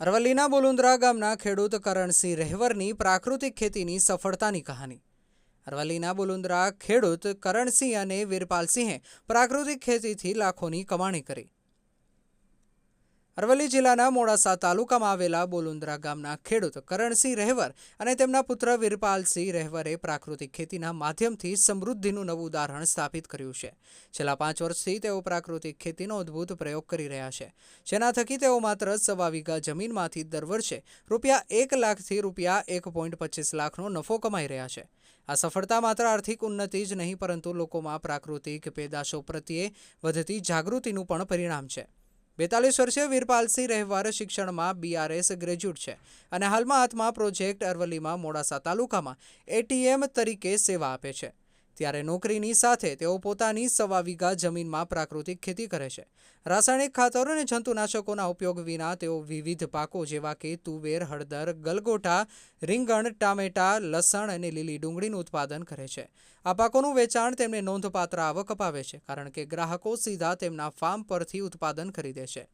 અરવલ્લીના બોલુંદ્રા ગામના ખેડૂત કરણસિંહ રહેવરની પ્રાકૃતિક ખેતીની સફળતાની કહાની. અરવલ્લીના બોલુંદ્રા ખેડૂત કરણસિંહ અને વીરપાલસિંહે પ્રાકૃતિક ખેતીથી લાખોની કમાણી કરી. અરવલ્લી જિલ્લાના મોડાસા તાલુકામાં આવેલા બોલુંદ્રા ગામના ખેડૂત કરણસિંહ રહેવર અને તેમના પુત્ર વીરપાલસિંહ રહેવરે પ્રાકૃતિક ખેતીના માધ્યમથી સમૃદ્ધિનું નવું ઉદાહરણ સ્થાપિત કર્યું છે. છેલ્લા પાંચ વર્ષથી તેઓ પ્રાકૃતિક ખેતીનો અદ્ભુત પ્રયોગ કરી રહ્યા છે. જેના થકી તેઓ માત્ર સવા વીઘા જમીનમાંથી દર વર્ષે રૂપિયા એક લાખથી રૂપિયા એક પોઈન્ટ પચીસ લાખનો નફો કમાઈ રહ્યા છે. આ સફળતા માત્ર આર્થિક ઉન્નતિ જ નહીં, પરંતુ લોકોમાં પ્રાકૃતિક પેદાશો પ્રત્યે વધતી જાગૃતિનું પણ પરિણામ છે. બેતાલીસ વર્ષીય વીરપાલસિંહ રહેવાર શિક્ષણમાં બીઆરએસ ગ્રેજ્યુએટ છે અને હાલમાં આત્મા પ્રોજેક્ટ અરવલ્લીમાં મોડાસા તાલુકામાં એટીએમ તરીકે સેવા આપે છે. ત્યારે નોકરીની સાથે તેઓ પોતાની સવા વીઘા જમીનમાં પ્રાકૃતિક ખેતી કરે છે. રાસાયણિક ખાતરો અને જંતુનાશકોના ઉપયોગ વિના તેઓ વિવિધ પાકો જેવા કે તુવેર, હળદર, ગલગોટા, રીંગણ, ટામેટા, લસણ અને લીલી ડુંગળીનું ઉત્પાદન કરે છે. આ પાકોનું વેચાણ તેમને નોંધપાત્ર આવક અપાવે છે, કારણ કે ગ્રાહકો સીધા તેમના ફાર્મ પરથી ઉત્પાદન ખરીદે છે.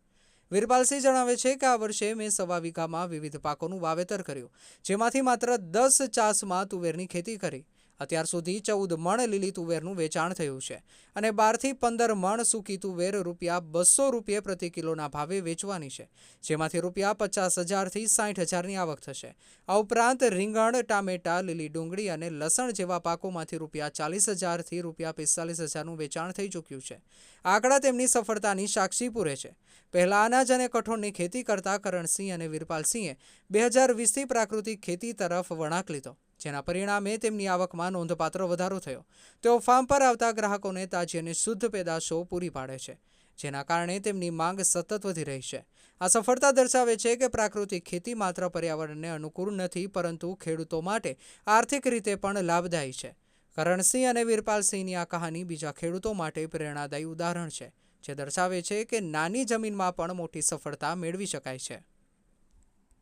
વીરપાલસિંહ જણાવે છે કે આ વર્ષે મેં સવા વીઘામાં વિવિધ પાકોનું વાવેતર કર્યું, જેમાંથી માત્ર દસ ચાસમાં તુવેરની ખેતી કરી. અત્યાર સુધી ચૌદ મણ લીલી તુવેરનું વેચાણ થયું છે અને બારથી પંદર મણ સૂકી તુવેર રૂપિયા બસો રૂપિયા પ્રતિ કિલોના ભાવે વેચવાની છે, જેમાંથી રૂપિયા પચાસ હજારથી સાઠ હજારની આવક થશે. આ ઉપરાંત રીંગણ, ટામેટા, લીલી ડુંગળી અને લસણ જેવા પાકોમાંથી રૂપિયા ચાલીસ હજારથી રૂપિયા પિસ્તાલીસ હજારનું વેચાણ થઈ ચૂક્યું છે. આંકડા તેમની સફળતાની સાક્ષી પૂરે છે. પહેલા અનાજ અને કઠોળની ખેતી કરતા કરણસિંહ અને વીરપાલસિંહે બે હજાર વીસથી પ્રાકૃતિક ખેતી તરફ વળાંક લીધો. જેના પરિણામે તેમની આવકમાં નોંધપાત્ર વધારો થયો. તેઓ ફાર્મ પર આવતા ગ્રાહકોને તાજી અને શુદ્ધ પેદાશો પૂરી પાડે છે, જેના કારણે તેમની માંગ સતત વધી રહી છે. આ સફળતા દર્શાવે છે કે પ્રાકૃતિક ખેતી માત્ર પર્યાવરણને અનુકૂળ નથી, પરંતુ ખેડૂતો માટે આર્થિક રીતે પણ લાભદાયી છે. કરણસિંહ અને વીરપાલસિંહની આ કહાની બીજા ખેડૂતો માટે પ્રેરણાદાયી ઉદાહરણ છે, જે દર્શાવે છે કે નાની જમીનમાં પણ મોટી સફળતા મેળવી શકાય છે.